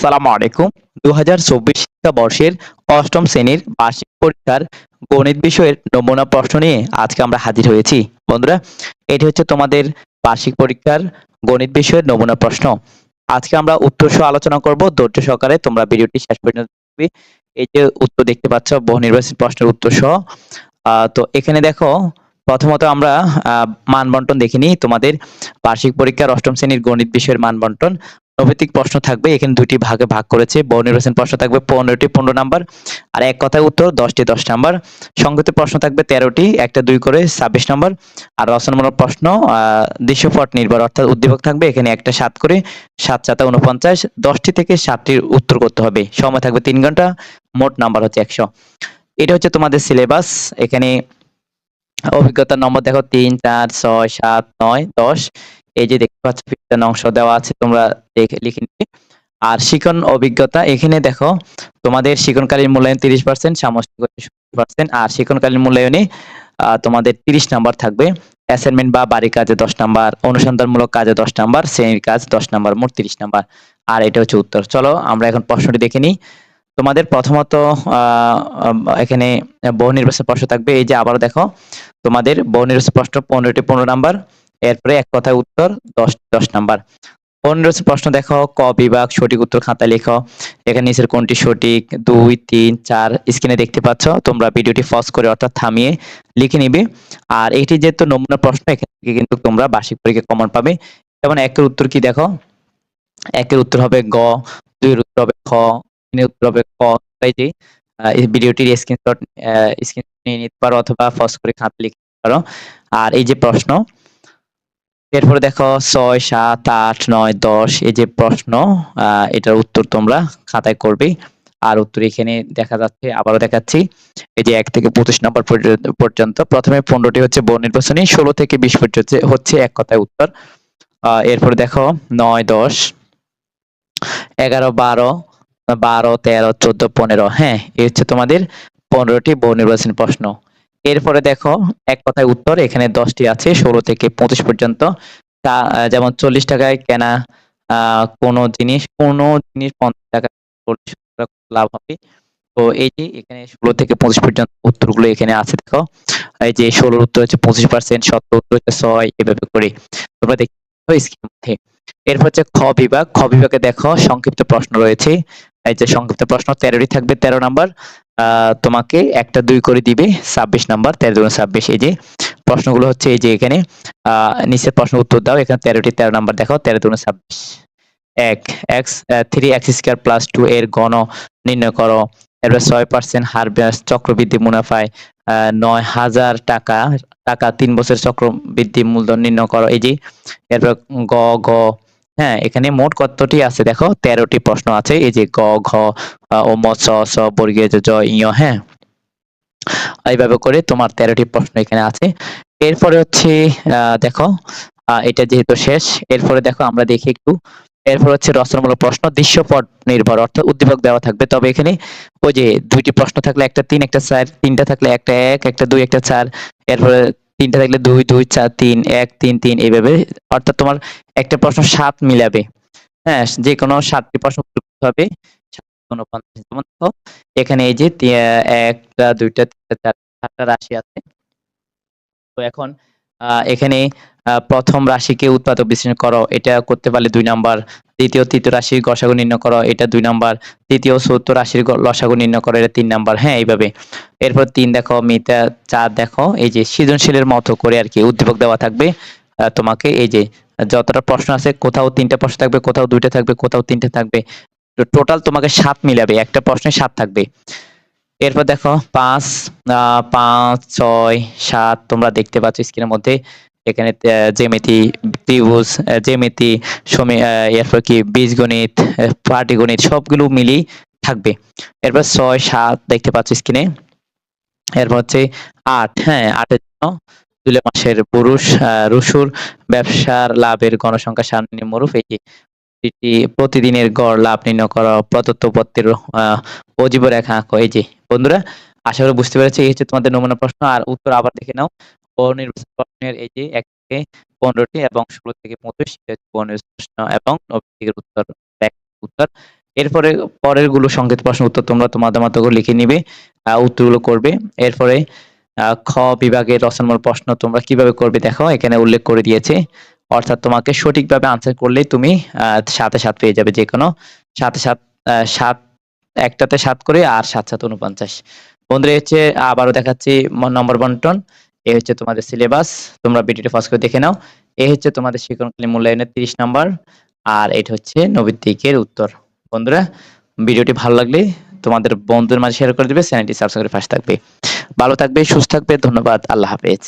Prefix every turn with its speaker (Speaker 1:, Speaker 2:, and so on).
Speaker 1: আসসালামু আলাইকুম। দু হাজার চব্বিশ শিক্ষাবর্ষের অষ্টম শ্রেণির বার্ষিক পরীক্ষার গণিত বিষয়ের নমুনা প্রশ্ন নিয়ে আজকে আমরা হাজির হয়েছি। বন্ধুরা, এটি হচ্ছে তোমাদের বার্ষিক পরীক্ষার গণিত বিষয়ের নমুনা প্রশ্ন। আজকে আমরা উত্তর সহ আলোচনা করব। ধৈর্য সহকারে তোমরা ভিডিওটি শেষ পর্যন্ত দেখবে। এই যে উত্তর দেখতে পাচ্ছ বহু নির্বাচনী প্রশ্নের উত্তর সহ। তো এখানে দেখো, প্রথমত আমরা মান বন্টন দেখিনি তোমাদের বার্ষিক পরীক্ষার অষ্টম শ্রেণির গণিত বিষয়ের মান বন্টন নৈতিক প্রশ্ন থাকবে, এখানে দুটি ভাগে ভাগ করেছে। বহু নির্বাচন প্রশ্ন থাকবে পনেরোটি, পনেরো নাম্বার। আর এক কথায় উত্তর, দশটি, দশ নাম্বার। সংগঠিত প্রশ্ন থাকবে তেরোটি, একটা, দুই করে, ছাব্বিশ নম্বর। আর রচনামূলক প্রশ্ন দৃশ্যপট নির্ভর, অর্থাৎ উদ্দীপক থাকবে, এখানে একটা সাত করে, সাত সাতা উনপঞ্চাশ। দশটি থেকে সাতটির উত্তর করতে হবে। সময় থাকবে তিন ঘণ্টা, মোট নাম্বার হচ্ছে একশো। এটা হচ্ছে তোমাদের সিলেবাস। এখানে অভিজ্ঞতার নম্বর দেখো, তিন, চার, ছয়, সাত, নয়, দশ। এই যে দেখতে পাচ্ছ বিজ্ঞান অংশ দেওয়া আছে, তোমরা দেখে, লিখে নিবে আর শিখন অভিজ্ঞতা, এখানে দেখো, তোমাদের শিখনকালীন মূল্যায়ন তিরিশ পার্সেন্ট সামষ্টিক পার্সেন্ট আর শিখনকালীন মূল্যায়নে তোমাদের তিরিশ নাম্বার থাকবে। অ্যাসাইনমেন্ট বা বাড়ি কাজে দশ নাম্বার, অনুসন্ধানমূলক কাজে দশ নাম্বার, শ্রেণির কাজ দশ নাম্বার, মোট তিরিশ নাম্বার। আর এটা হচ্ছে উত্তর। চলো, আমরা এখন প্রশ্নটি দেখে নিই। তোমাদের প্রথমত এখানে বহু নির্বাচন প্রশ্ন থাকবে। এই যে আবারও দেখো, তোমাদের বহু নির্বাচন প্রশ্ন পনেরোটি পনেরো নাম্বার। এরপরে এক কথায় উত্তর, দশ দশ নাম্বার। পনেরো প্রশ্ন, দেখো, ক বিভাগ, সঠিক উত্তর খাতায় লেখো। এখানে নিচের কোনটি সঠিক? দুই, তিন, চার স্ক্রিনে দেখতে পাচ্ছ। তোমরা ভিডিওটি পজ করে অর্থাৎ থামিয়ে লিখে নিবে। আর এটি যেহেতু নমুনা প্রশ্ন, এখান থেকে কিন্তু তোমরা বার্ষিক পরীক্ষা কমন পাবে। যেমন একের উত্তর কি, দেখো? একের উত্তর হবে গ, দুইয়ের উত্তর হবে খ, তিনের উত্তর হবে ক। যে ভিডিওটির স্ক্রিনশট স্ক্রিন নিয়ে নিতে পারো অথবা পজ করে খাতা লিখতে পারো। আর এই যে প্রশ্ন এরপরে দেখো ছয়, সাত, আট, নয়, দশ, এই যে প্রশ্ন এটার উত্তর তোমরা খাতায় করবে। আর উত্তর এখানে দেখা যাচ্ছে, আবারও দেখাচ্ছি। এই যে এক থেকে পঁচিশ নম্বর পর্যন্ত। প্রথমে পনেরোটি হচ্ছে বহু নির্বাচনী ষোলো থেকে বিশ পর্যন্ত হচ্ছে এক কথায় উত্তর। এরপরে দেখো নয়, দশ, এগারো, বারো বারো, তেরো, চোদ্দ, পনেরো। হ্যাঁ এই হচ্ছে তোমাদের পনেরোটি বহু নির্বাচনী প্রশ্ন। এরপরে দেখো, এক কথায় উত্তর, এখানে দশটি আছে, ষোলো থেকে পঁচিশ পর্যন্ত। তা যেমন চল্লিশ টাকায় কেনা কোনো জিনিস কোনো জিনিস পঞ্চাশ টাকা লাভ হবে। তো এই এখানে ষোলো থেকে পঁচিশ পর্যন্ত উত্তরগুলো এখানে আছে, দেখো। এই যে ষোলোর উত্তর হচ্ছে পঁচিশ পার্সেন্ট সত্তর উত্তর হচ্ছে ছয়, এভাবে করে। তোমরা দেখতে স্ক্রিনের মধ্যে। এরপর হচ্ছে খ বিভাগ। খ বিভাগে দেখো, সংক্ষিপ্ত প্রশ্ন রয়েছে। এই যে সংক্ষিপ্ত প্রশ্ন, তেরোটি থাকবে, তেরো নাম্বার। তোমাকে একটা দুই করে দিবে ছাব্বিশ নাম্বার, তেরো দুগুণ ছাব্বিশ, এই যে প্রশ্নগুলো হচ্ছে এই যে এখানে নিচের প্রশ্ন উত্তর দাও, এখানে তেরোটি তেরো নাম্বার দেখো, তেরো দুগুণ ছাব্বিশ। এক x three x square plus two এর গণ নির্ণয় করো। এরপর ছয় পার্সেন্ট হার চক্রবৃদ্ধি মুনাফায় নয় হাজার টাকা টাকা তিন বছর চক্রবৃদ্ধি মূলধন নির্ণয় করো, এই যে। এরপর গ গ হ্যাঁ এখানে মোট কতটি আছে? দেখো, তেরোটি প্রশ্ন আছে। এই যে গ, ঘ ও, ম স জ হ্যাঁ। এইভাবে করে তোমার তেরোটি প্রশ্ন এখানে আছে। এরপরে হচ্ছে দেখো এটা যেহেতু শেষ, এরপরে দেখো আমরা দেখি একটু। এরপর হচ্ছে রচনামূলক প্রশ্ন, দৃশ্যপট নির্ভর, অর্থাৎ উদ্দীপক দেওয়া থাকবে। তবে এখানে ওই যে দুইটি প্রশ্ন থাকলে একটা তিন, একটা চার, তিনটা থাকলে একটা এক, একটা দুই, একটা চার। এরপরে তিনটা থাকলে দুই দুই, চার, তিন, এক, তিন তিন এইভাবে অর্থাৎ তোমার একটা প্রশ্ন সাত মিলাবে। হ্যাঁ যে কোনো সাতটি প্রশ্ন করতে হবে। সাত যেমন দেখো, এখানে এই যে একটা, দুইটা চারটা রাশি আছে। তো এখন এখানে প্রথম রাশিকে উৎপাদক বিশ্লেষণ করো। এটা করতে পারলে দুই নাম্বার দ্বিতীয়, তৃতীয় রাশির গসাগু নির্ণয় করো, এটা দুই নাম্বার। তৃতীয়, চতুর্থ রাশির লসাগু নির্ণয় করো, এটা তিন নাম্বার। হ্যাঁ এইভাবে। এরপর তিন দেখো মিতা চার দেখো, এই যে সৃজনশীলের মতো করে আর কি উদ্দীপক দেওয়া থাকবে। তোমাকে এই যে যতটা প্রশ্ন আছে, কোথাও তিনটা প্রশ্ন থাকবে, কোথাও দুইটা থাকবে, কোথাও তিনটা থাকবে। টোটাল তোমাকে সাত মিলাবে, একটা প্রশ্নে সাত থাকবে। এরপর দেখো, পাঁচ পাঁচ, ছয়, সাত, তোমরা দেখতে পাচ্ছ স্ক্রিনের মধ্যে। এখানে জ্যামিতি, ত্রিভুজ জ্যামিতি, সমী এরপর কি, বীজগণিত পাটিগণিত, সবগুলো মিলিয়ে থাকবে। এরপর ছয়, সাত দেখতে পাচ্ছ স্ক্রিনে এরপর হচ্ছে আট হ্যাঁ আটের জন্য। জুলাই মাসের পুরুষ রসুর ব্যবসার লাভের গণসংখ্যা সামনে মরুফ এই প্রতিদিনের গড় লাভ নির্ণয় করা প্রদত্ত পত্রের অজীব রেখা এই যে, বন্ধুরা, আশা করি বুঝতে পেরেছি। এই হচ্ছে তোমাদের নমুনা প্রশ্ন। আর উত্তর আবার দেখে নাও। পনেরোটি এবং ষোলো থেকে পঁচিশ এবং উত্তর উত্তর। এরপরে পরেরগুলো সংক্ষিপ্ত প্রশ্ন উত্তর তোমরা তোমাদের মতো লিখে নিবে উত্তরগুলো করবে। এরপরে খ বিভাগের প্রশ্ন তোমরা কীভাবে করবে দেখো, এখানে উল্লেখ করে দিয়েছে। অর্থাৎ তোমাকে সঠিকভাবে আনসার করলেই তুমি সাথে সাত পেয়ে যাবে যে কোনো সাথে সাত সাত, একটাতে সাত করে আর সাত সাত উনপঞ্চাশ বন্ধুরা হচ্ছে, আবারও দেখাচ্ছি, নম্বর বন্টন। এই হচ্ছে তোমাদের সিলেবাস তোমরা ভিডিওটি ফার্স্ট করে দেখে নাও। এই হচ্ছে তোমাদের শিক্ষণকালীন মূল্যায়নের তিরিশ নাম্বার, আর এটা হচ্ছে নবীর উত্তর। বন্ধুরা, ভিডিওটি ভালো লাগলে তোমাদের বন্ধুর মাঝে শেয়ার করে দেবে, চ্যানেলটি সাবস্ক্রাইব করে থাকবে। ভালো থাকবে, সুস্থ থাকবে, ধন্যবাদ, আল্লাহ হাফেজ।